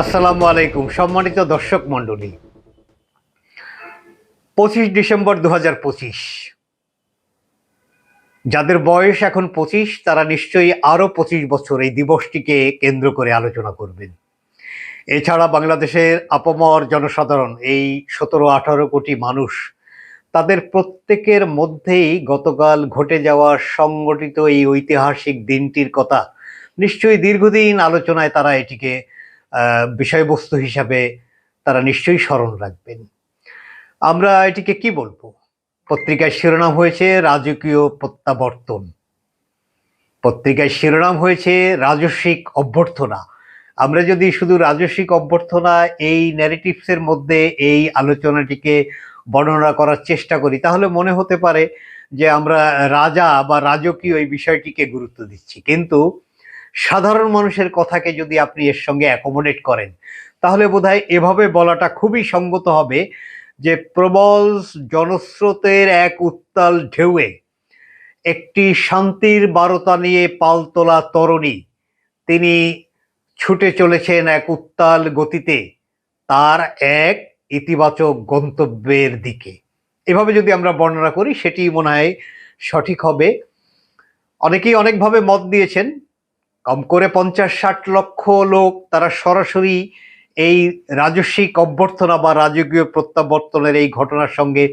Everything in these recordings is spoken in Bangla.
আসসালামু আলাইকুম, সম্মানিত দর্শক মণ্ডলী। পঁচিশ ডিসেম্বর দু যাদের বয়স এখন পঁচিশ, তারা নিশ্চয়ই আরও পঁচিশ বছর এই দিবসটিকে কেন্দ্র করে আলোচনা করবেন। এছাড়া বাংলাদেশের আপমর জনসাধারণ, এই সতেরো আঠারো কোটি মানুষ, তাদের প্রত্যেকের মধ্যেই গতকাল ঘটে যাওয়া সংগঠিত এই ঐতিহাসিক দিনটির কথা নিশ্চয়ই দীর্ঘদিন আলোচনায় তারা এটিকে বিষয়বস্তু হিসাবে তারা নিশ্চয়ই স্মরণ রাখবেন। আমরা এটিকে কি বলব? পত্রিকায় শিরোনাম হয়েছে রাজকীয় প্রত্যাবর্তন। পত্রিকায় শিরোনাম হয়েছে রাজস্বিক অভ্যর্থনা। আমরা যদি শুধু রাজস্বিক অভ্যর্থনা এই ন্যারেটিভসের মধ্যে এই আলোচনাটিকে বর্ণনা করার চেষ্টা করি, তাহলে মনে হতে পারে যে আমরা রাজা বা রাজকীয় এই বিষয়টিকে গুরুত্ব দিচ্ছি। কিন্তু সাধারণ মানুষের কথাকে যদি আপনি এর সঙ্গে অ্যাকোমোডেট করেন, তাহলে বোধহয় এভাবে বলাটা খুবই সঙ্গত হবে যে প্রবল জনস্রোতের এক উত্তাল ঢেউয়ে একটি শান্তির বারতা নিয়ে পালতোলা তরণী তিনি ছুটে চলেছেন এক উত্তাল গতিতে তার এক ইতিবাচক গন্তব্যের দিকে। এভাবে যদি আমরা বর্ণনা করি, সেটি মনে হয় সঠিক হবে। অনেকেই অনেকভাবে মত দিয়েছেন কম করে পঞ্চাশ, ষাট লক্ষ লোক তারা সরাসরি এই রাজস্বিক অভ্যর্থনা বা রাজকীয় প্রত্যাবর্তনের এই ঘটনার সঙ্গে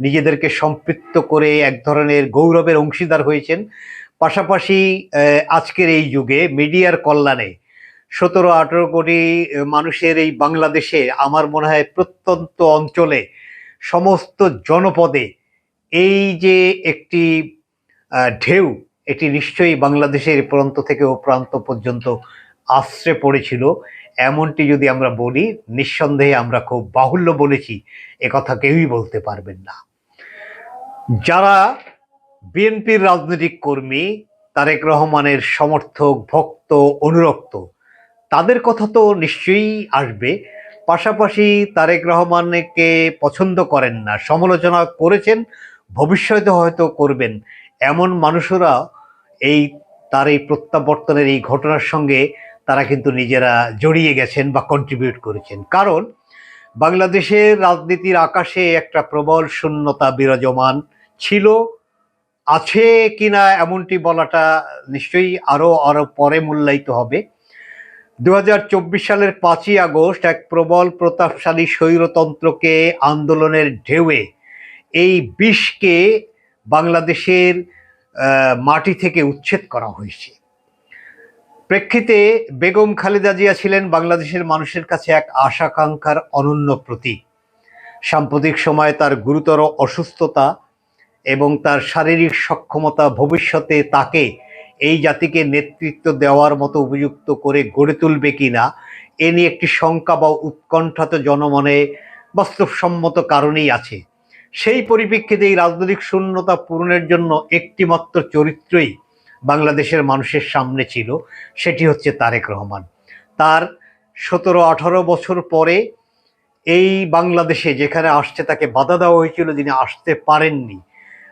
নিজেদেরকে সম্পৃক্ত করে এক ধরনের গৌরবের অংশীদার হয়েছেন। পাশাপাশি আজকের এই যুগে মিডিয়ার কল্যাণে সতেরো, আঠেরো কোটি মানুষের এই বাংলাদেশে আমার মনে হয় প্রত্যন্ত অঞ্চলে সমস্ত জনপদে এই যে একটি ঢেউ এটি নিশ্চয়ই বাংলাদেশের প্রান্ত থেকে ও প্রান্ত পর্যন্ত আশ্রে পড়েছিল। এমনটি যদি আমরা বলি, নিঃসন্দেহে আমরা খুব বাহুল্য বলেছি কথা কেউই বলতে পারবেন না। যারা বিএনপির রাজনৈতিক কর্মী, তারেক রহমানের সমর্থক, ভক্ত, অনুরক্ত, তাদের কথা তো নিশ্চয়ই আসবে। পাশাপাশি তারেক রহমানকে পছন্দ করেন না, সমালোচনা করেছেন, ভবিষ্যতে হয়তো করবেন, এমন মানুষরা এই, তার এই প্রত্যাবর্তনের এই ঘটনার সঙ্গে তারা কিন্তু নিজেরা জড়িয়ে গেছেন বা কন্ট্রিবিউট করেছেন। কারণ বাংলাদেশের রাজনীতির আকাশে একটা প্রবল শূন্যতা বিরাজমান ছিল। আছে কিনা এমনটি বলাটা নিশ্চয়ই আরও আরও পরে মূল্যায়িত হবে। দু হাজার চব্বিশ সালের পাঁচই আগস্ট এক প্রবল প্রতাপশালী স্বৈরতন্ত্রকে আন্দোলনের ঢেউয়ে এই বিষকে বাংলাদেশের মাটি থেকে উচ্ছেদ করা হয়েছে। প্রেক্ষিতে বেগম খালেদা জিয়া ছিলেন বাংলাদেশের মানুষের কাছে এক আশাকাঙ্ক্ষার অনন্য প্রতীক। সাম্প্রতিক সময়ে তার গুরুতর অসুস্থতা এবং তার শারীরিক সক্ষমতা ভবিষ্যতে তাকে এই জাতিকে নেতৃত্ব দেওয়ার মতো উপযুক্ত করে গড়ে তুলবে কিনা, এ নিয়ে একটি শঙ্কা বা উৎকণ্ঠাত জনমনে বাস্তবসম্মত কারণেই আছে। সেই পরিপ্রেক্ষিতে এই রাজনৈতিক শূন্যতা পূরণের জন্য একটিমাত্র চরিত্রই বাংলাদেশের মানুষের সামনে ছিল, সেটি হচ্ছে তারেক রহমান। তার সতেরো আঠারো বছর পরে এই বাংলাদেশে যেখানে আসছে তাকে বাধা দেওয়া হয়েছিল, যিনি আসতে পারেননি।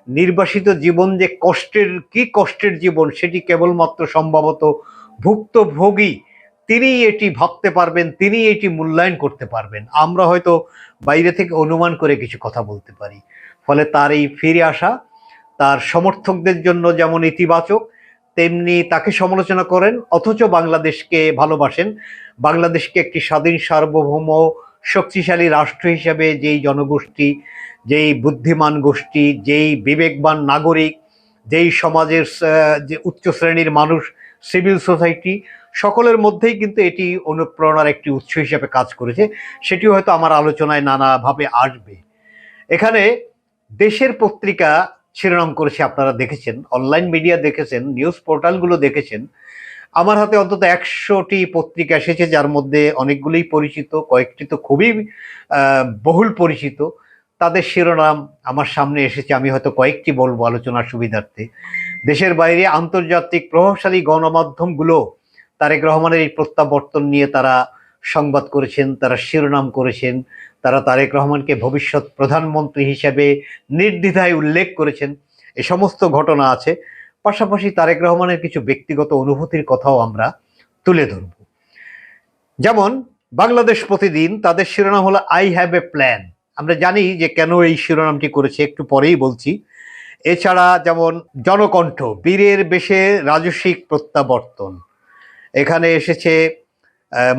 নির্বাসিত জীবন যে কষ্টের, কি কষ্টের জীবন, সেটি কেবলমাত্র সম্ভবত ভুক্তভোগী তিনি এটি ভাবতে পারবেন, তিনি এটি মূল্যায়ন করতে পারবেন। আমরা হয়তো বাইরে থেকে অনুমান করে কিছু কথা বলতে পারি। ফলে তার এই ফিরে আসা, তার সমর্থকদের জন্য যেমন ইতিবাচক, তেমনি তাকে সমালোচনা করেন, অথচ বাংলাদেশকে ভালোবাসেন। বাংলাদেশকে একটি স্বাধীন, সার্বভৌম, শক্তিশালী রাষ্ট্র হিসাবে যেই জনগোষ্ঠী, যেই বুদ্ধিমান গোষ্ঠী, যেই বিবেকবান নাগরিক, যেই সমাজের যে উচ্চ শ্রেণির মানুষ সিভিল সোসাইটি সকলের মধ্যেই কিন্তু এটি অনুপ্রেরণার একটি উৎস হিসেবে কাজ করেছে। সেটিও হয়তো আমার আলোচনায় নানাভাবে আসবে। এখানে দেশের পত্রিকা শিরোনাম করেছে আপনারা দেখেছেন, অনলাইন মিডিয়া দেখেছেন, নিউজ পোর্টালগুলো দেখেছেন। আমার হাতে অন্তত একশোটি পত্রিকা এসেছে, যার মধ্যে অনেকগুলোই পরিচিত, কয়েকটি তো খুবই বহুল পরিচিত। তাদের শিরোনাম আমার সামনে এসেছে, আমি হয়তো কয়েকটি বলব আলোচনার সুবিধার্থে। দেশের বাইরে আন্তর্জাতিক প্রভাবশালী গণমাধ্যমগুলো তারেক রহমানের এই প্রত্যাবর্তন নিয়ে তারা সংবাদ করেছেন, তারা শিরোনাম করেছেন, তারা তারেক রহমানকে ভবিষ্যৎ প্রধানমন্ত্রী হিসেবে নির্দ্বিধায় উল্লেখ করেছেন। এ সমস্ত ঘটনা আছে। পাশাপাশি তারেক রহমানের কিছু ব্যক্তিগত অনুভূতির কথাও আমরা তুলে ধরব। যেমন, বাংলাদেশ প্রতিদিন তাদের শিরোনাম হলো আই হ্যাভ এ প্ল্যান আমরা জানি যে কেন এই শিরোনামটি করেছে, একটু পরেই বলছি। এছাড়া যেমন জনকণ্ঠ, বীরের বেশে রাজস্বিক প্রত্যাবর্তন। এখানে এসেছে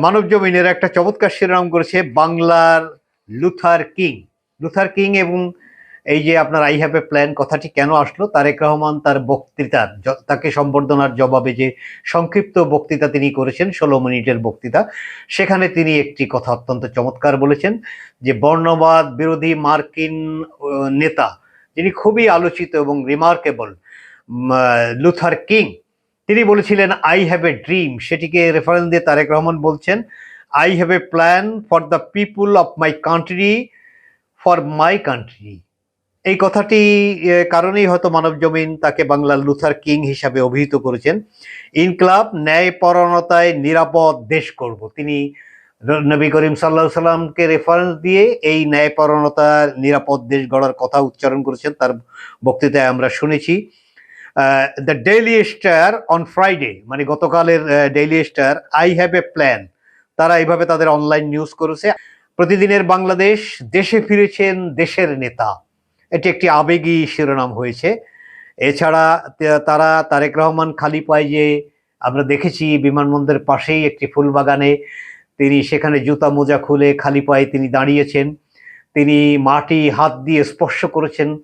মানব জমিনের একটা চমৎকার শিরোনাম করেছে, বাংলার লুথার কিং। লুথার কিং এবং এই যে আপনার আই হ্যাভ এ প্ল্যান কথাটি কেন আসলো? তারেক রহমান তার বক্তৃতার তাকে সম্বর্ধনার জবাবে যে সংক্ষিপ্ত বক্তৃতা তিনি করেছেন, ষোলো মিনিটের বক্তৃতা, সেখানে তিনি একটি কথা অত্যন্ত চমৎকার বলেছেন যে বর্ণবাদ বিরোধী মার্কিন নেতা যিনি খুবই আলোচিত এবং রিমার্কেবল লুথার কিং তিনি বলেছিলেন আই হ্যাভ এ ড্রিম সেটিকে রেফারেন্স দিয়ে তারেক রহমান বলছেন I have a plan for the people of my country for my country এই কথাটি কারণেই হয়তো মানব জমিন তাকে বাংলার লুথার কিং হিসাবে অভিহিত করেছেন। ইনকলাব ন্যায়পরণতায় নিরাপদ দেশ করব। তিনি নবী করিম সাল্লাহ সাল্লামকে রেফারেন্স দিয়ে এই ন্যায়পরণতার নিরাপদ দেশ গড়ার কথা উচ্চারণ করেছেন, তার বক্তৃতায় আমরা শুনেছি। The Daily Star on Friday মানে গতকালের Daily Star I have a plan তারা এইভাবে তাদের অনলাইন নিউজ করেছে। প্রতিদিনের বাংলাদেশ, দেশে ফিরেছেন দেশের নেতা। এটি একটি আবেগী শিরোনাম হয়েছে। এছাড়া তারা তারেক রহমান খালি পায় যে আমরা দেখেছি বিমানবন্দরের পাশেই একটি ফুলবাগানে তিনি সেখানে জুতা মোজা খুলে খালি পায়ে তিনি দাঁড়িয়েছেন। তিনি মাটি, হাত দিয়ে স্পর্শ করেছেন।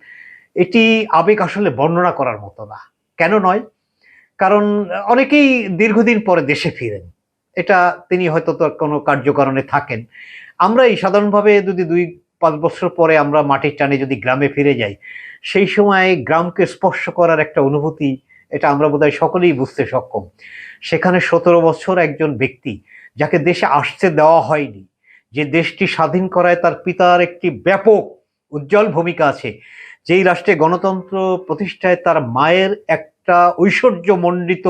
এটি আবেগ আসলে বর্ণনা করার মতো না। কেন নয়? কারণ অনেকেই দীর্ঘদিন পরে দেশে ফিরেন। এটা তিনি হয়তো তো কোনো কার্যকারণে থাকেন। আমরা এই সাধারণভাবে যদি দুই, পাঁচ বছর পরে আমরা মাটির টানে যদি গ্রামে ফিরে যাই, সেই সময় গ্রামকে স্পর্শ করার একটা অনুভূতি, এটা আমরা বোধহয় সকলেই বুঝতে সক্ষম। সেখানে সতেরো বছর একজন ব্যক্তি যাকে দেশে আসতে দেওয়া হয়নি, যে দেশটি স্বাধীন করায় তার পিতার একটি ব্যাপক উজ্জ্বল ভূমিকা আছে। যেই রাষ্ট্রে গণতন্ত্র প্রতিষ্ঠায় তার মায়ের একটা ঐশ্বর্যমণ্ডিত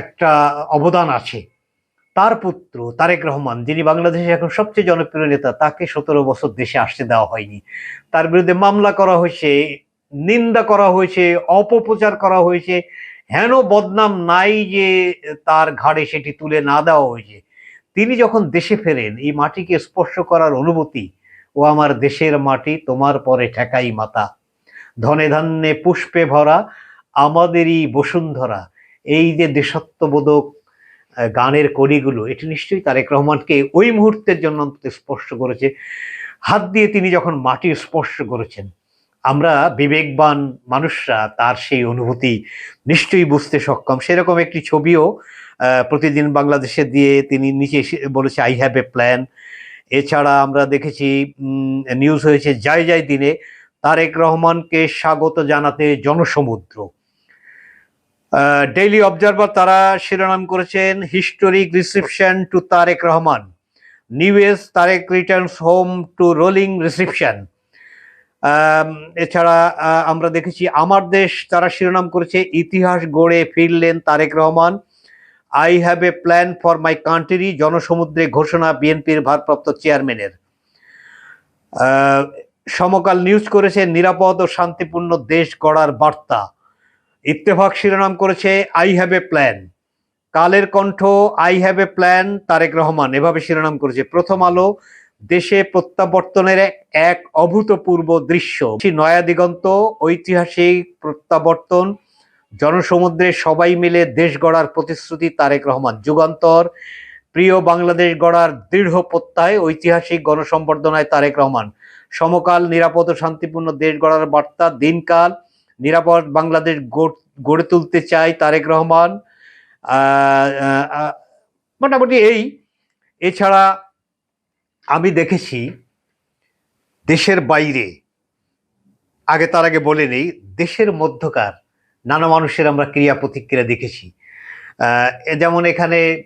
একটা অবদান আছে। তার পুত্র তারেক রহমান, যিনি বাংলাদেশের এখন সবচেয়ে জনপ্রিয় নেতা, তাকে সতেরো বছর দেশে আসতে দেওয়া হয়নি। তার বিরুদ্ধে মামলা করা হয়েছে, নিন্দা করা হয়েছে, অপপ্রচার করা হয়েছে হেন বদনাম নাই যে তার ঘাড়ে সেটি তুলে না দেওয়া হয়েছে। তিনি যখন দেশে ফেরেন, এই মাটিকে স্পর্শ করার অনুভূতি ও আমার দেশের মাটি, তোমার পরে ঠেকাই মাতা। ধনে ধান্যে পুষ্পে ভরা, আমাদেরই বসুন্ধরা। এই যে দেশাত্মবোধক গানের কড়িগুলো, এটি নিশ্চয়ই তারেক রহমানকে ওই মুহূর্তের জন্য অন্তত স্পর্শ করেছে। হাত দিয়ে তিনি যখন মাটি স্পর্শ করেছেন আমরা বিবেকবান মানুষরা তার সেই অনুভূতি নিশ্চয়ই বুঝতে সক্ষম। সেরকম একটি ছবিও প্রতিদিন বাংলাদেশে দিয়ে তিনি নিচে বলেছে আই হ্যাভ এ প্ল্যান এছাড়া আমরা দেখেছি নিউজ হয়েছে যাই যাই দিনে তারেক রহমানকে স্বাগত জানাতে জনসমুদ্র। ডেইলি অবজারভার তারা শিরোনাম করেছেন historic reception to Tarique Rahman. News Tarique returns home to rolling reception এছাড়া আমরা দেখেছি আমার দেশ তারা শিরোনাম করেছে ইতিহাস গড়ে ফিরলেন Tarique Rahman. I have a plan for my country জনসমুদ্রে ঘোষণা বিএনপির ভারপ্রাপ্ত চেয়ারম্যানের। সমকাল নিউজ করেছে নিরাপদ ও শান্তিপূর্ণ দেশ গড়ার বার্তা। ইত্তেফাক শিরোনাম করেছে I have a plan Kaler Kantho I have a plan Tarique Rahman. এভাবে শিরোনাম করেছে। প্রথম আলো দেশে প্রত্যাবর্তনের এক- অভূতপূর্ব দৃশ্য। নয়া দিগন্ত, ঐতিহাসিক প্রত্যাবর্তন, জনসমুদ্রে সবাই মিলে দেশ গড়ার প্রতিশ্রুতি তারেক রহমান। যুগান্তর, প্রিয় বাংলাদেশ গড়ার দৃঢ় প্রত্যয় ঐতিহাসিক গণসম্বর্ধনায় তারেক রহমান। সমকাল, নিরাপদ ও শান্তিপূর্ণ দেশ গড়ার বার্তা দিনকাল নিরাপদ বাংলাদেশ গড়- তুলতে চাই তারেক রহমান। মোটামুটি এই। এছাড়া আমি দেখেছি দেশের বাইরে, আগে তার আগে বলে নেই, দেশের মধ্যকার নানা মানুষের আমরা ক্রিয়া প্রতিক্রিয়া দেখেছি। যেমন এখানে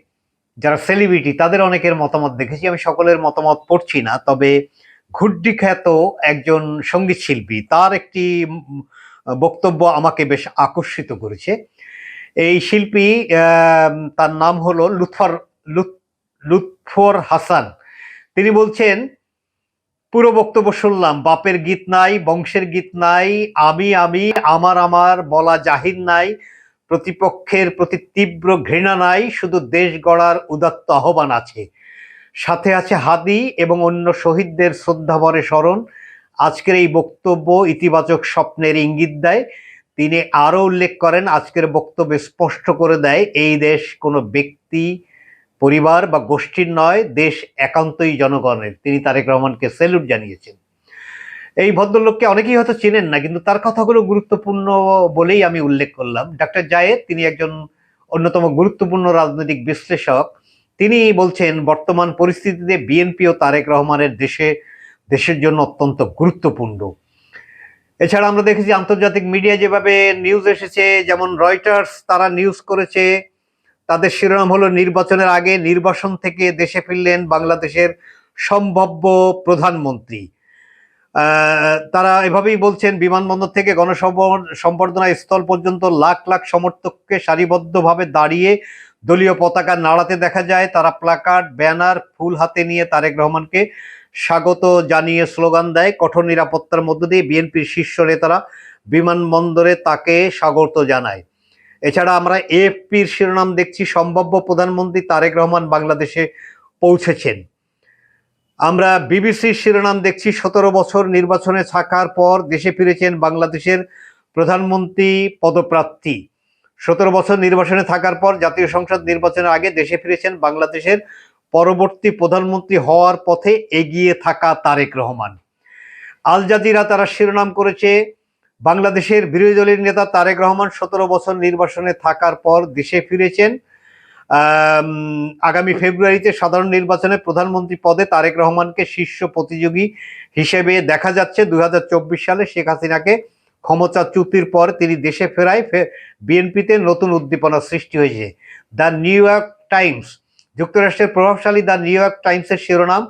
যারা সেলিব্রিটি তাদের অনেকের মতামত দেখেছি। আমি সকলের মতামত পড়ছি না, তবে ঘুড্ডি খ্যাত একজন সংগীত শিল্পী, তার একটি বক্তব্য আমাকে বেশ আকর্ষিত করেছে। এই শিল্পী তার নাম হলো লুৎফর লুৎ- লুৎফর হাসান। তিনি বলছেন, পুরো বক্তব্য শুনলাম, বাপের গীত নাই, বংশের গীত নাই, আমি আমি, আমার আমার, বলা জাহির নাই, প্রতিপক্ষের প্রতি তীব্র ঘৃণা নাই, শুধু দেশ গড়ার উদাত্ত আহ্বান আছে। সাথে আছে হাদি এবং অন্য শহীদদের শ্রদ্ধাভরে স্মরণ। আজকের এই বক্তব্য ইতিবাচক স্বপ্নের ইঙ্গিত দেয়। তিনি আরও উল্লেখ করেন, আজকের বক্তব্যে স্পষ্ট করে দেয়, এই দেশ কোনো ব্যক্তি পরিবার বা গোষ্ঠীর নয়, দেশ একান্তই জনগণের। তিনি তারেক রহমানকে স্যালুট জানিয়েছেন। এই ভদ্রলোককে অনেকেই হয়তো চেনেন না, কিন্তু তার কথাগুলো গুরুত্বপূর্ণ বলেই আমি উল্লেখ করলাম। ডাক্তার জায়েদ, তিনি একজন অন্যতম গুরুত্বপূর্ণ রাজনৈতিক বিশ্লেষক। তিনি বলছেন, বর্তমান পরিস্থিতিতে বিএনপি ও তারেক রহমানের দেশে, দেশের জন্য অত্যন্ত গুরুত্বপূর্ণ। এছাড়া আমরা দেখেছি, আন্তর্জাতিক মিডিয়া যেভাবে নিউজ এসেছে, যেমন রয়টার্স, তারা নিউজ করেছে। তাদের শিরোনাম হলো নির্বাচনের আগে নির্বাসন থেকে দেশে ফিরলেন বাংলাদেশের সম্ভাব্য প্রধানমন্ত্রী। তারা এভাবেই বলছেন, বিমানবন্দর থেকে গণসম্বর্ধনা স্থল পর্যন্ত লাখ লাখ সমর্থককে সারিবদ্ধভাবে দাঁড়িয়ে দলীয় পতাকা নাড়াতে দেখা যায়। তারা প্লাকার্ড, ব্যানার, ফুল হাতে নিয়ে তারেক রহমানকে স্বাগত জানিয়ে স্লোগান দেয়। কঠোর নিরাপত্তার মধ্য দিয়ে বিএনপির শীর্ষ নেতারা বিমানবন্দরে তাকে স্বাগত জানায়। এছাড়া আমরা এএফপির শিরোনাম দেখছি, সম্ভাব্য প্রধানমন্ত্রী তারেক রহমান বাংলাদেশে পৌঁছেছেন। আমরা বিবিসির শিরোনাম দেখছি, সতেরো বছর নির্বাচনে থাকার পর দেশে ফিরেছেন বাংলাদেশের প্রধানমন্ত্রী পদপ্রার্থী। সতেরো বছর নির্বাচনে থাকার পর জাতীয় সংসদ নির্বাচনের আগে দেশে ফিরেছেন বাংলাদেশের পরবর্তী প্রধানমন্ত্রী হওয়ার পথে এগিয়ে থাকা তারেক রহমান। আল জাজিরা তারা শিরোনাম করেছে বাংলাদেশের বিরোধী দলের নেতা তারেক রহমান সতেরো বছর নির্বাসনে থাকার পর দেশে ফিরেছেন। আগামী ফেব্রুয়ারিতে সাধারণ নির্বাচনে প্রধানমন্ত্রী পদে তারেক রহমানকে শীর্ষ প্রতিযোগী হিসেবে দেখা যাচ্ছে। দু হাজার চব্বিশ সালে শেখ হাসিনাকে ক্ষমতাচ্যুতির পর তিনি দেশে ফেরায় বিএনপিতে নতুন উদ্দীপনা সৃষ্টি হয়েছে। দ্য নিউ ইয়র্ক টাইমস, যুক্তরাষ্ট্রের প্রভাবশালী দ্য নিউ ইয়র্ক টাইমসের শিরোনাম,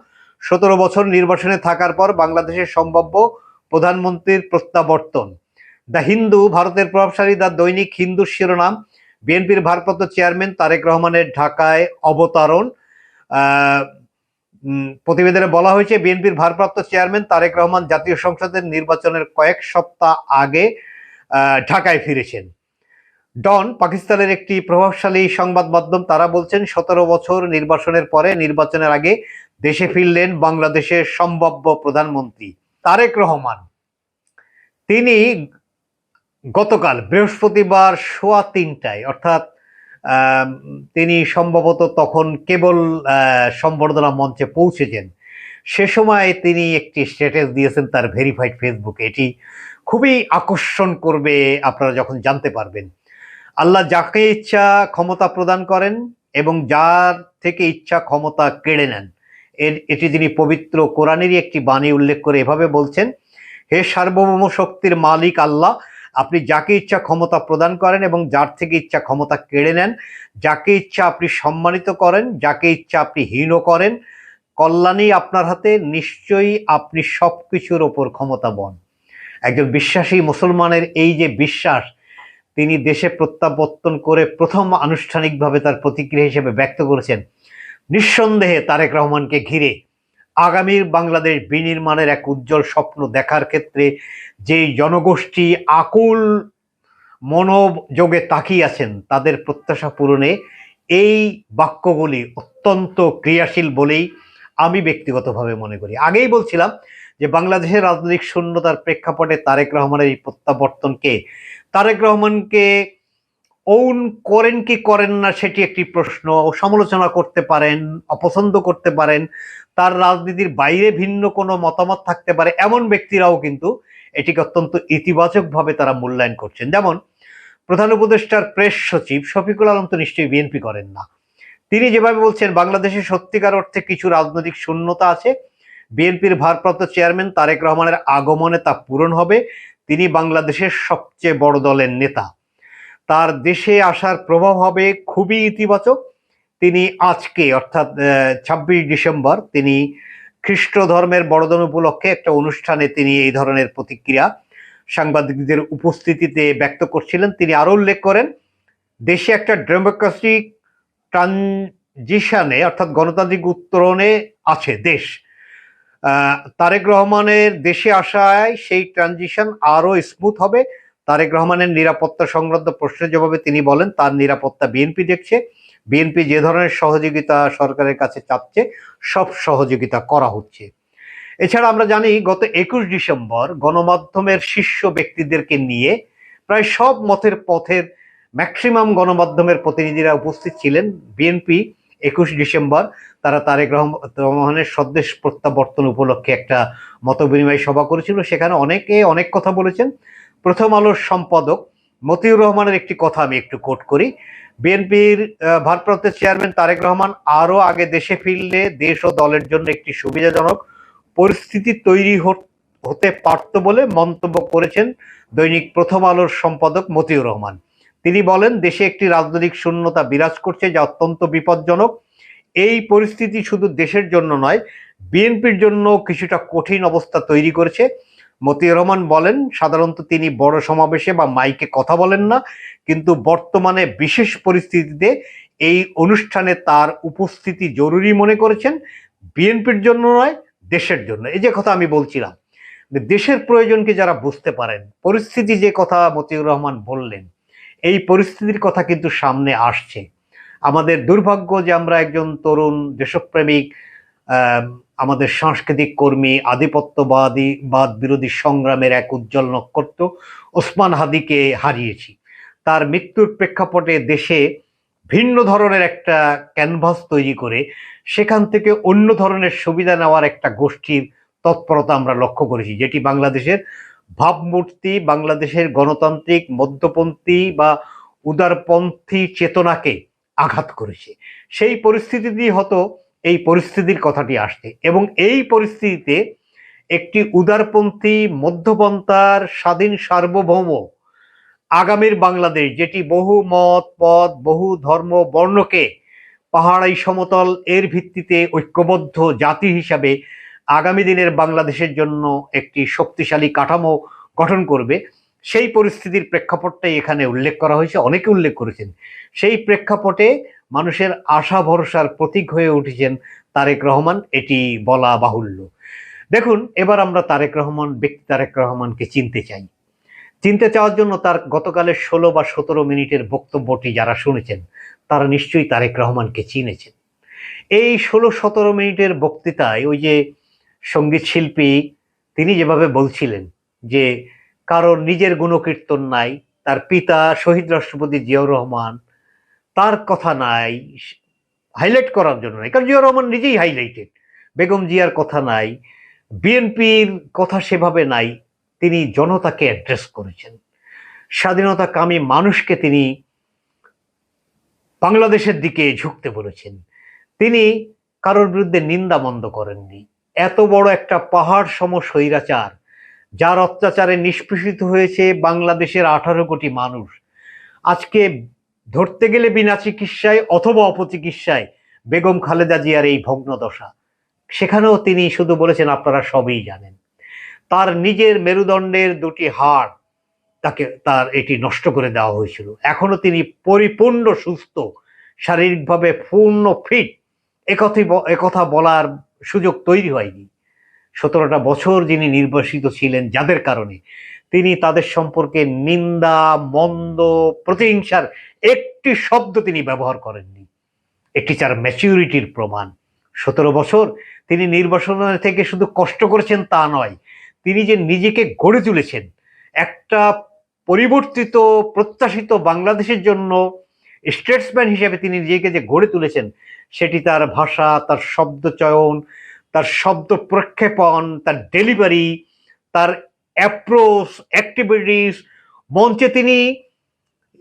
সতেরো বছর নির্বাসনে থাকার পর বাংলাদেশের সম্ভাব্য প্রধানমন্ত্রীর প্রত্যাবর্তন। দ্য হিন্দু, ভারতের প্রভাবশালী দ্য দৈনিক হিন্দুর শিরোনাম। বিএনপির ভারপ্রাপ্ত চেয়ারম্যান তারেক রহমানের ঢাকায় অবতারণ। প্রতিবেদনে বলা হয়েছে, বিএনপির ভারপ্রাপ্ত চেয়ারম্যান তারেক রহমান জাতীয় সংসদের নির্বাচনের কয়েক সপ্তাহ আগে ঢাকায় ফিরেছেন। ডন, পাকিস্তানের একটি প্রভাবশালী সংবাদ মাধ্যম, তারা বলছেন, সতেরো বছর নির্বাচনের পরে নির্বাচনের আগে দেশে ফিরলেন বাংলাদেশের সম্ভাব্য প্রধানমন্ত্রী। তারেক রহমান। তিনি গতকাল বৃহস্পতিবার সোয়া তিনটায়, অর্থাৎ তিনি সম্ভবত তখন কেবল সম্বর্ধনা মঞ্চে পৌঁছেছেন। সে সময় তিনি একটি স্ট্যাটাস দিয়েছেন তার ভেরিফাইড ফেসবুকে এটি খুবই আকর্ষণ করবে, আপনারা যখন জানতে পারবেন। আল্লাহ যাকে ইচ্ছা ক্ষমতা প্রদান করেন এবং যার থেকে ইচ্ছা ক্ষমতা কেড়ে নেন এটি তিনি পবিত্র কোরআনেরই একটি বাণী উল্লেখ করে এভাবে বলছেন, হে সার্বভৌম শক্তির মালিক আল্লাহ, আপনি যাকে ইচ্ছা ক্ষমতা প্রদান করেন এবং যার থেকে ইচ্ছা ক্ষমতা কেড়ে নেন, যাকে ইচ্ছা আপনি সম্মানিত করেন, যাকে ইচ্ছা আপনি হীন করেন কল্যাণই আপনার হাতে, নিশ্চয়ই আপনি সব কিছুর ওপর ক্ষমতা বন। একজন বিশ্বাসী মুসলমানের এই যে বিশ্বাস, তিনি দেশে প্রত্যাবর্তন করে প্রথম আনুষ্ঠানিকভাবে তার প্রতিক্রিয়া হিসেবে ব্যক্ত করেছেন। নিঃসন্দেহে তারেক রহমানকে ঘিরে আগামীর বাংলাদেশ বিনির্মাণের এক উজ্জ্বল স্বপ্ন দেখার ক্ষেত্রে যেই জনগোষ্ঠী আকুল মনোযোগে তাকিয়ে আছেন, তাদের প্রত্যাশা পূরণে এই বাক্যগুলি অত্যন্ত ক্রিয়াশীল বলেই আমি ব্যক্তিগতভাবে মনে করি। আগেই বলছিলাম যে বাংলাদেশের রাজনৈতিক শূন্যতার প্রেক্ষাপটে তারেক রহমানের এই প্রত্যাবর্তনকে, তারেক রহমানকে ওন করেন কি করেন না সেটি একটি প্রশ্ন। সমালোচনা করতে পারেন, অপছন্দ করতে পারেন, তার রাজনীতির বাইরে ভিন্ন কোনো মতামত থাকতে পারে, এমন ব্যক্তিরাও কিন্তু এটিকে অত্যন্ত ইতিবাচকভাবে তারা মূল্যায়ন করছেন। যেমন, প্রধান উপদেষ্টার প্রেস সচিব শফিকুল আলম তো নিশ্চয়ই বিএনপি করেন না। তিনি যেভাবে বলছেন, বাংলাদেশে সত্যিকার অর্থে কিছু রাজনৈতিক শূন্যতা আছে। বিএনপির ভারপ্রাপ্ত চেয়ারম্যান তারেক রহমানের আগমনে তা পূরণ হবে। তিনি বাংলাদেশের সবচেয়ে বড় দলের নেতা। তার দেশে আসার প্রভাব হবে খুবই ইতিবাচক। তিনি আজকে, অর্থাৎ ছাব্বিশ ডিসেম্বর, তিনি খ্রিস্ট ধর্মের বড়দিন উপলক্ষে একটা অনুষ্ঠানে তিনি এই ধরনের প্রতিক্রিয়া সাংবাদিকদের উপস্থিতিতে ব্যক্ত করছিলেন। তিনি আরও উল্লেখ করেন, দেশে একটা ডেমোক্রেসিক ট্রানজিশনে অর্থাৎ গণতান্ত্রিক উত্তরণে আছে দেশ। তারেক রহমানের দেশে আসায় সেই ট্রানজিশন আরও স্মুথ হবে। তারেক রহমানের নিরাপত্তা সংক্রান্ত প্রশ্নের জবাবে তিনি বলেন, তার নিরাপত্তা বিএনপি দেখছে। বিএনপি যে ধরনের সহযোগিতা সরকারের কাছে চাচ্ছে, সব সহযোগিতা করা হচ্ছে। এছাড়া আমরা জানি, গত একুশ ডিসেম্বর গণমাধ্যমের শীর্ষ ব্যক্তিদেরকে নিয়ে প্রায় সব মতের পথের ম্যাক্সিমাম গণমাধ্যমের প্রতিনিধিরা উপস্থিত ছিলেন। বিএনপি একুশ ডিসেম্বর, তারা তারেক রহম- রহমানের স্বদেশ প্রত্যাবর্তন উপলক্ষে একটা মতবিনিময় সভা করেছিল। সেখানে অনেকে অনেক কথা বলেছেন। প্রথম আলোর সম্পাদক মতিউর রহমানের একটি কথা আমি একটু কোট করি। বিএনপির ভারপ্রাপ্ত চেয়ারম্যান তারেক রহমান আরও আগে দেশে ফিরলে দেশ ও দলের জন্য একটি সুবিধাজনক পরিস্থিতি তৈরি হত- হতে পারত বলে মন্তব্য করেছেন দৈনিক প্রথম আলোর সম্পাদক মতিউর রহমান। তিনি বলেন, দেশে একটি রাজনৈতিক শূন্যতা বিরাজ করছে যা অত্যন্ত বিপজ্জনক। এই পরিস্থিতি শুধু দেশের জন্য নয়, বিএনপির জন্য কিছুটা কঠিন অবস্থা তৈরি করেছে। মতিউর রহমান বলেন, সাধারণত তিনি বড় সমাবেশে বা মাইকে কথা বলেন না, কিন্তু বর্তমানে বিশেষ পরিস্থিতিতে এই অনুষ্ঠানে তার উপস্থিতি জরুরি মনে করেছেন। বিএনপির জন্য নয়, দেশের জন্য। এই যে কথা আমি বলছিলাম দেশের প্রয়োজনকে যারা বুঝতে পারেন, পরিস্থিতি যে কথা মতিউর রহমান বললেন, এই পরিস্থিতির কথা কিন্তু সামনে আসছে। আমাদের দুর্ভাগ্য যে আমরা একজন তরুণ দেশপ্রেমিক আমাদের সাংস্কৃতিক কর্মী, আধিপত্যবাদী বাদ বিরোধী সংগ্রামের এক উজ্জ্বল নক্ষত্র ওসমান হাদিকে হারিয়েছি। তার মৃত্যুর প্রেক্ষাপটে দেশে ভিন্ন ধরনের একটা ক্যানভাস তৈরি করে সেখান থেকে অন্য ধরনের সুবিধা নেওয়ার একটা গোষ্ঠীর তৎপরতা আমরা লক্ষ্য করেছি, যেটি বাংলাদেশের ভাবমূর্তি, বাংলাদেশের গণতান্ত্রিক মধ্যপন্থী বা উদারপন্থী চেতনাকে আঘাত করেছে। সেই পরিস্থিতি দিয়ে হতো এই পরিস্থিতির কথাটি আসছে এবং এই পরিস্থিতিতে একটি উদারপন্থী মধ্যপন্থার স্বাধীন সার্বভৌম আগামীর বাংলাদেশ, যেটি বহু মত, পদ, বহু ধর্ম, বর্ণকে পাহাড়াই সমতল, এর ভিত্তিতে ঐক্যবদ্ধ জাতি হিসাবে আগামী দিনের বাংলাদেশের জন্য একটি শক্তিশালী কাঠামো গঠন করবে। সেই পরিস্থিতির প্রেক্ষাপটটাই এখানে উল্লেখ করা হয়েছে, অনেকে উল্লেখ করেছেন। সেই প্রেক্ষাপটে মানুষের আশা ভরসার প্রতীক হয়ে উঠেছেন তারেক রহমান, এটি বলা বাহুল্য। দেখুন, এবার আমরা তারেক রহমান, ব্যক্তি তারেক রহমানকে চিনতে চাই। চিনতে চাওয়ার জন্য তার গতকালের ষোলো বা সতেরো মিনিটের বক্তব্যটি যারা শুনেছেন, তারা নিশ্চয়ই তারেক রহমানকে চিনেছেন। এই ষোলো সতেরো মিনিটের বক্তৃতায় ওই যে সংগীত শিল্পী, তিনি যেভাবে বলছিলেন যে, কারোর নিজের গুণকীর্তন নাই, তার পিতা শহীদ রাষ্ট্রপতি জিয়াউর রহমান তার কথা নাই হাইলাইট করার জন্য নাই। কারণ জিয়াউর রহমান নিজেই হাইলাইটেড বেগম জিয়ার কথা নাই, বিএনপির কথা সেভাবে নাই, তিনি জনতাকে অ্যাড্রেস করেছেন। স্বাধীনতা কামী মানুষকে তিনি বাংলাদেশের দিকে ঝুঁকতে বলেছেন। তিনি কারোর বিরুদ্ধে নিন্দা মন্দ করেননি। এত বড় একটা পাহাড় সম স্বৈরাচার, যার অত্যাচারে নিষ্পেষিত হয়েছে বাংলাদেশের আঠারো কোটি মানুষ। আজকে ধরতে গেলে বিনা চিকিৎসায় অথবা অপচিকিৎসায় বেগম খালেদা জিয়ার এই ভগ্নদশা সেখানেও তিনি শুধু বলেছেন, আপনারা সবই জানেন। তার নিজের মেরুদণ্ডের দুটি হাড় তাকে, তার এটি নষ্ট করে দেওয়া হয়েছিল। এখনও তিনি পরিপূর্ণ সুস্থ, শারীরিকভাবে পূর্ণ ফিট। একথই ব- একথা বলার সুযোগ তৈরি হয়নি। সতেরোটা বছর যিনি নির্বাসিত ছিলেন, যাদের কারণে তিনি তাদের সম্পর্কে নিন্দা, মন্দ, প্রতিহিংসার একটি শব্দ তিনি ব্যবহার করেননি। একটি তার ম্যাচিউরিটির প্রমাণ। সতেরো বছর তিনি নির্বাসন থেকে শুধু কষ্ট করেছেন তা নয়, তিনি যে নিজেকে গড়ে তুলেছেন, একটা পরিবর্তিত, প্রত্যাশিত বাংলাদেশের জন্য স্টেটসম্যান হিসেবে তিনি নিজেকে যে গড়ে তুলেছেন, সেটি তার ভাষা, তার শব্দ চয়ন, তার শব্দ প্রক্ষেপণ, তার ডেলিভারি তার অ্যাপ্রোচ অ্যাক্টিভিটিস মঞ্চে তিনি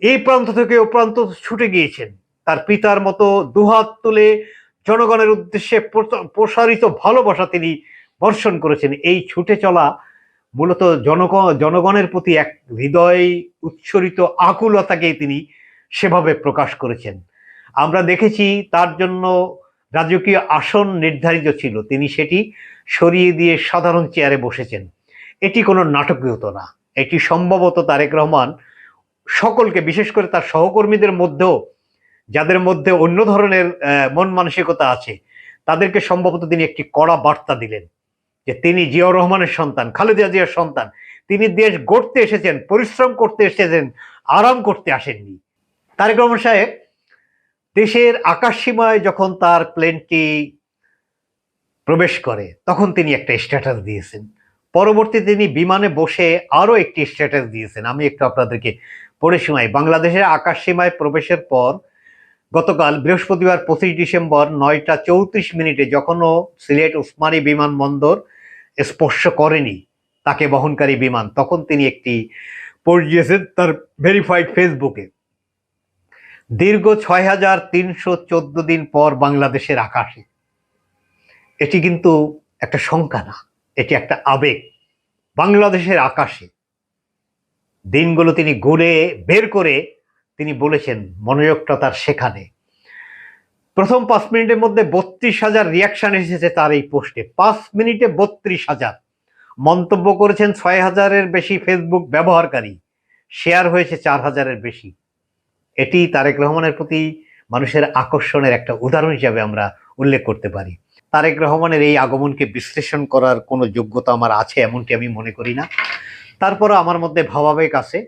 এই প্রান্ত থেকে ও প্রান্ত ছুটে গিয়েছেন। তার পিতার মতো দুহাত তুলে জনগণের উদ্দেশ্যে প্রসারিত ভালোবাসা তিনি বর্ষণ করেছেন। এই ছুটে চলা মূলত জনগণ জনগণের প্রতি এক হৃদয় উচ্ছরিত আকুলতাকে তিনি সেভাবে প্রকাশ করেছেন। আমরা দেখেছি তার জন্য রাজকীয় আসন নির্ধারিত ছিল। তিনি সেটি সরিয়ে দিয়ে সাধারণ চেয়ারে বসেছেন। এটি কোনো নাটকীয়তা না। এটি সম্ভবত তারেক রহমান সকলকে, বিশেষ করে তার সহকর্মীদের মধ্যেও, যাদের মধ্যে অন্য ধরনের মন মানসিকতা আছে, তাদেরকে সম্ভবত তিনি একটি কড়া বার্তা দিলেন যে তিনি জিয়াউর রহমানের সন্তান, খালেদা জিয়ার সন্তান। তিনি দেশ গড়তে এসেছেন, পরিশ্রম করতে এসেছেন, আরাম করতে আসেননি। তারেক রহমান সাহেব দেশের আকাশসীমায় যখন তার প্লেনটি প্রবেশ করে, তখন তিনি একটা স্ট্যাটাস দিয়েছেন। পরবর্তী তিনি বিমানে বসে আরও একটি স্ট্যাটাস দিয়েছেন। আমি একটু আপনাদেরকে পড়ে শোনাই। বাংলাদেশের আকাশসীমায় প্রবেশের পর গতকাল বৃহস্পতিবার পঁচিশ ডিসেম্বর নয়টা চৌত্রিশ মিনিটে যখনও সিলেট উসমানী বিমানবন্দর স্পর্শ করেনি তাকে বহনকারী বিমান, তখন তিনি একটি পোস্ট দিয়েছেন তার ভেরিফাইড ফেসবুকে দীর্ঘ ছয় হাজার তিনশো চোদ্দ দিন পর বাংলাদেশের আকাশে। এটি কিন্তু একটা সংখ্যা না। এটি একটা আবেগ বাংলাদেশের আকাশে। দিনগুলো তিনি ঘুরে বের করে তিনি বলেছেন মনোযোগটা তার সেখানে। প্রথম পাঁচ মিনিটের মধ্যে বত্রিশ হাজার রিয়াকশন এসেছে তার এই পোস্টে। পাঁচ মিনিটে বত্রিশ হাজার। মন্তব্য করেছেন ছয় হাজারের বেশি ফেসবুক ব্যবহারকারী। শেয়ার হয়েছে চার হাজারের বেশি। এটি তারেক রহমানের প্রতি মানুষের আকর্ষণের একটা উদাহরণ হিসাবে আমরা উল্লেখ করতে পারি। তারেক রহমানের এই আগমনকে বিশ্লেষণ করার কোনো যোগ্যতা আমার আছে এমনটি আমি মনে করি না। তারপরও আমার মধ্যে ভাবাবেগ আছে।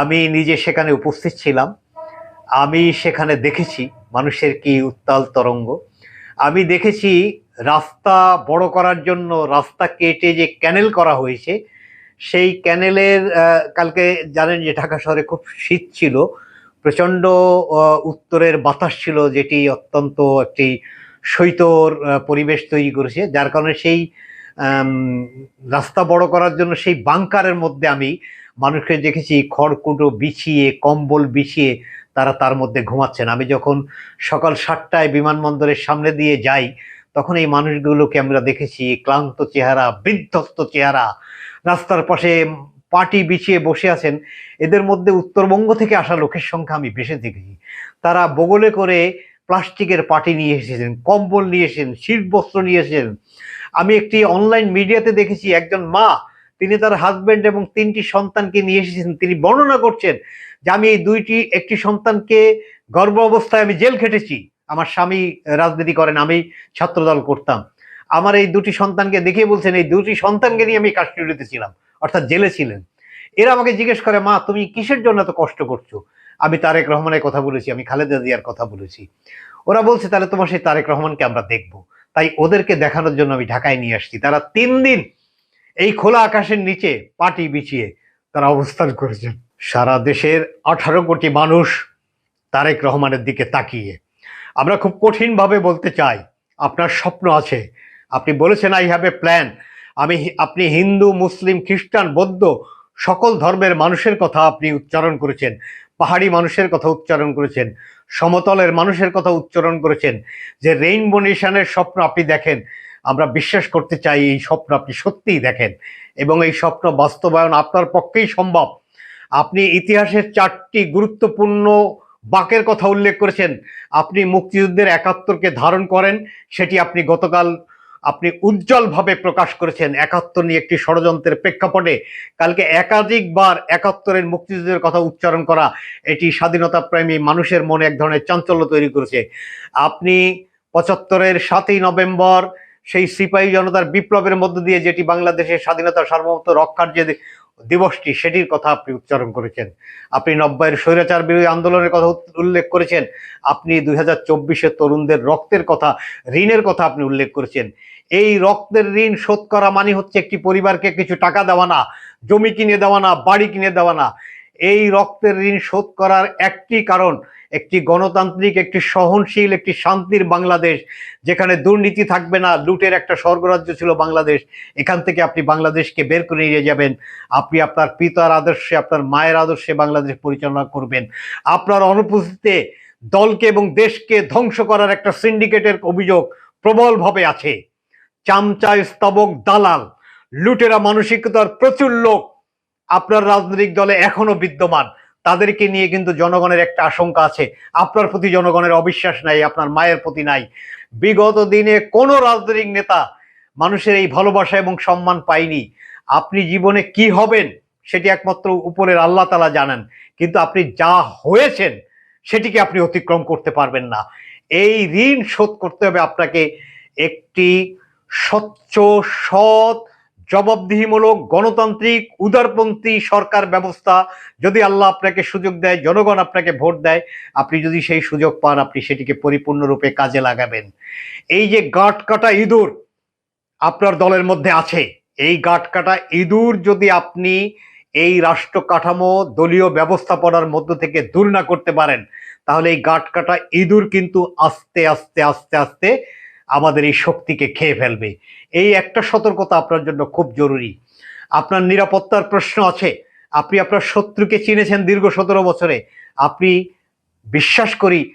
আমি নিজে সেখানে উপস্থিত ছিলাম। আমি সেখানে দেখেছি মানুষের কি উত্তাল তরঙ্গ। আমি দেখেছি রাস্তা বড় করার জন্য রাস্তা কেটে যে ক্যানেল করা হয়েছে, সেই ক্যানেলের কালকে জানেন যে ঢাকা শহরে খুব শীত ছিল, প্রচণ্ড উত্তরের বাতাস ছিল, যেটি অত্যন্ত একটি শৈতর পরিবেশ তৈরি করেছে, যার কারণে সেই রাস্তা বড় করার জন্য সেই বাংকারের মধ্যে আমি মানুষকে দেখেছি, খড়কুটো বিছিয়ে, কম্বল বিছিয়ে তারা তার মধ্যে ঘুমাচ্ছেন। আমি যখন সকাল সাতটায় বিমানবন্দরের সামনে দিয়ে যাই, তখন এই মানুষগুলোকে আমরা দেখেছি, ক্লান্ত চেহারা, বিধ্বস্ত চেহারা, রাস্তার পাশে পাটি বিছিয়ে বসে আছেন। এদের মধ্যে উত্তরবঙ্গ থেকে আসা লোকের সংখ্যা আমি বেশি দেখেছি। তারা বগলে করে প্লাস্টিকের পাটি নিয়ে এসেছেন, কম্বল নিয়ে এসেছেন, শীতবস্ত্র নিয়ে এসেছেন। আমি একটি অনলাইন মিডিয়াতে দেখেছি, একজন মা, তিনি তার হাজব্যান্ড এবং তিনটি সন্তানকে নিয়ে এসেছেন। তিনি বর্ণনা করছেন যে, আমি এই দুইটি, একটি সন্তানকে গর্ভ অবস্থায় আমি জেল খেটেছি। আমার স্বামী রাজনীতি করেন, আমি ছাত্রদল করতাম। আমার এই দুটি সন্তানকে দেখে বলছেন, এই দুটি সন্তানকে নিয়ে আমি কাশ্মীরিতে ছিলাম, অর্থাৎ জেলে ছিলেন। এরা আমাকে জিজ্ঞেস করে, মা, তুমি কিসের জন্য এত কষ্ট করছ? আমি তারেক রহমানের কথা বলেছি, আমি খালেদা জিয়ার কথা বলেছি। ওরা বলছে, তাহলে তোমার সেই তারেক রহমানকে আমরা দেখব। তাই ওদেরকে দেখানোর জন্য আমি ঢাকায় নিয়ে আসছি। তারা তিন দিন এই খোলা আকাশের নিচে পাটি বিছিয়ে তারা অবস্থান করেছেন। সারা দেশের আঠারো কোটি মানুষ তারেক রহমানের দিকে তাকিয়ে। আমরা খুব কঠিনভাবে বলতে চাই, আপনার স্বপ্ন আছে। আপনি বলেছেন আই হ্যাভ এ প্ল্যান আমি আপনি হিন্দু, মুসলিম, খ্রিস্টান, বৌদ্ধ, সকল ধর্মের মানুষের কথা আপনি উচ্চারণ করেছেন। পাহাড়ি মানুষের কথা উচ্চারণ করেছেন, সমতলের মানুষের কথা উচ্চারণ করেছেন, যে রেইনবো নেশনের স্বপ্ন আপনি দেখেন, আমরা বিশ্বাস করতে চাই এই স্বপ্ন আপনি সত্যিই দেখেন এবং এই স্বপ্ন বাস্তবায়ন আপনার পক্ষেই সম্ভব। আপনি ইতিহাসের চারটি গুরুত্বপূর্ণ বাকের কথা উল্লেখ করেছেন, আপনি মুক্তিযুদ্ধের একাত্তরকে ধারণ করেন, সেটি আপনি গতকাল আপনি উজ্জ্বলভাবে প্রকাশ করেছেন একাত্তর নিয়ে একটি ষড়যন্ত্রের প্রেক্ষাপটে। কালকে একাধিকবার একাত্তরের মুক্তিযুদ্ধের কথা উচ্চারণ করা এটি স্বাধীনতা প্রেমী মানুষের মনে এক ধরনের চাঞ্চল্য তৈরি করেছে। আপনি পঁচাত্তরের সাতই নভেম্বর সেই সিপাহী জনতার বিপ্লবের মধ্য দিয়ে যেটি বাংলাদেশের স্বাধীনতা সার্বভৌমত্ব রক্ষার যে দিবসটি, সেটির কথা আপনি উচ্চারণ করেছেন। আপনি নব্বইয়ের স্বৈরাচার বিরোধী আন্দোলনের কথা উল্লেখ করেছেন। আপনি দুই হাজার তরুণদের রক্তের কথা, ঋণের কথা আপনি উল্লেখ করেছেন। এই রক্তের ঋণ শোধ করা মানে হচ্ছে একটি পরিবারকে কিছু টাকা দেওয়া না, জমি কিনে দেওয়া না, বাড়ি কিনে দেওয়া না। এই রক্তের ঋণ শোধ করার একটি কারণ একটি গণতান্ত্রিক, একটি সহনশীল, একটি শান্তির বাংলাদেশ, যেখানে দুর্নীতি থাকবে না, লুটের একটা স্বর্গরাজ্য ছিল বাংলাদেশ, এখান থেকে আপনি বাংলাদেশকে বের করে নিয়ে যাবেন। আপনি আপনার পিতার আদর্শে, আপনার মায়ের আদর্শে বাংলাদেশ পরিচালনা করবেন। আপনার অনুপস্থিতিতে দলকে এবং দেশকে ধ্বংস করার একটা সিন্ডিকেটের অভিযোগ প্রবলভাবে আছে। চামচা, স্তবক, দালাল, লুটেরা মানসিকতার প্রচুর লোক আপনার রাজনৈতিক দলে এখনও বিদ্যমান। তাদেরকে নিয়ে কিন্তু জনগণের একটা আশঙ্কা আছে। আপনার প্রতি জনগণের অবিশ্বাস নাই, আপনার মায়ের প্রতি নাই। বিগত দিনে কোনো রাজনৈতিক নেতা মানুষের এই ভালোবাসা এবং সম্মান পায়নি। আপনি জীবনে কি হবেন সেটি একমাত্র উপরের আল্লাহ তালা জানেন। কিন্তু আপনি যা হয়েছেন সেটিকে আপনি অতিক্রম করতে পারবেন না। এই ঋণ শোধ করতে হবে আপনাকে একটি স্বচ্ছ, সৎ জবাবদিহিমূলক গণতান্ত্রিক উদারপন্থী সরকার ব্যবস্থা যদি আল্লাহ আপনাকে সুযোগ দেয়, জনগণ আপনাকে ভোট দেয়, আপনি যদি সেই সুযোগ পান, আপনি সেটিকে পরিপূর্ণরূপে কাজে লাগাবেন। এই যে গাঁট কাটা ইঁদুর আপনার দলের মধ্যে আছে, এই গাঁট কাটা ইঁদুর যদি আপনি এই রাষ্ট্র কাঠামো, দলীয় ব্যবস্থাপনার মধ্য থেকে দূর না করতে পারেন, তাহলে এই গাঁট কাটা ইঁদুর কিন্তু আস্তে আস্তে আস্তে আস্তে আমাদের এই শক্তিকে খেয়ে ফেলবে। এই একটা সতর্কতা আপনার জন্য খুব জরুরি। আপনার নিরাপত্তার প্রশ্ন আছে। আপনি আপনার শত্রুকে চিনেছেন দীর্ঘ সতেরো বছরে। আপনি বিশ্বাস করি,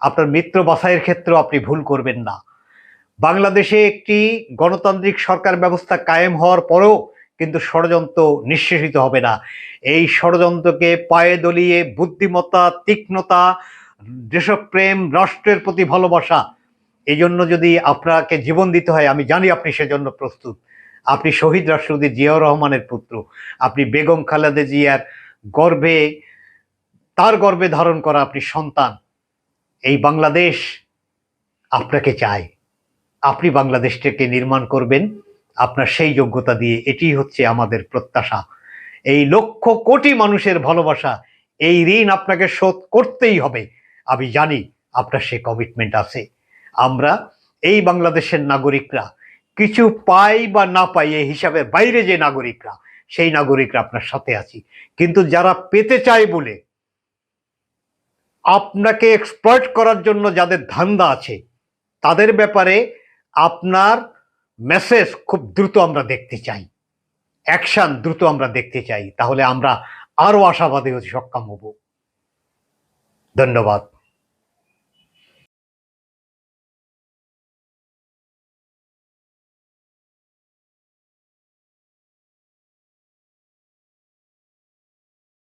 আপনার মিত্র বাছাইয়ের ক্ষেত্রেও আপনি ভুল করবেন না। বাংলাদেশে একটি গণতান্ত্রিক সরকার ব্যবস্থা কায়েম হওয়ার পরেও কিন্তু ষড়যন্ত্র নিঃশেষিত হবে না। এই ষড়যন্ত্রকে পায়ে দলিয়ে বুদ্ধিমত্তা, তীক্ষ্ণতা, দেশপ্রেম, রাষ্ট্রের প্রতি ভালোবাসা এই জন্য যদি আপনাকে জীবন দিতে হয়, আমি জানি আপনি সেজন্য প্রস্তুত। আপনি শহীদ রাষ্ট্রপতি জিয়াউর রহমানের পুত্র। আপনি বেগম খালেদা জিয়ার গর্বে, তার গর্ভে ধারণ করা আপনি সন্তান। এই বাংলাদেশ আপনাকে চায়। আপনি বাংলাদেশটাকে নির্মাণ করবেন। আপনার সেই যোগ্যতা দিয়ে এটি হচ্ছে আমাদের প্রত্যাশা। এই লক্ষ কোটি মানুষের ভালোবাসা, এই ঋণ আপনাকে শোধ করতেই হবে। আমি জানি আপনার সে কমিটমেন্ট আছে। আমরা, এই বাংলাদেশের নাগরিকরা, কিছু পাই বা না পাই, এই হিসাবে বাইরে যে নাগরিকরা, সেই নাগরিকরা আপনার সাথে আছি। কিন্তু যারা পেতে চায় বলে, আপনাকে এক্সপ্লয়েট করার জন্য যাদের ধান্দা আছে, তাদের ব্যাপারে আপনার মেসেজ খুব দ্রুত আমরা দেখতে চাই। অ্যাকশন দ্রুত আমরা দেখতে চাই। তাহলে আমরা আরও আশাবাদী হতে সক্ষম হব। ধন্যবাদ।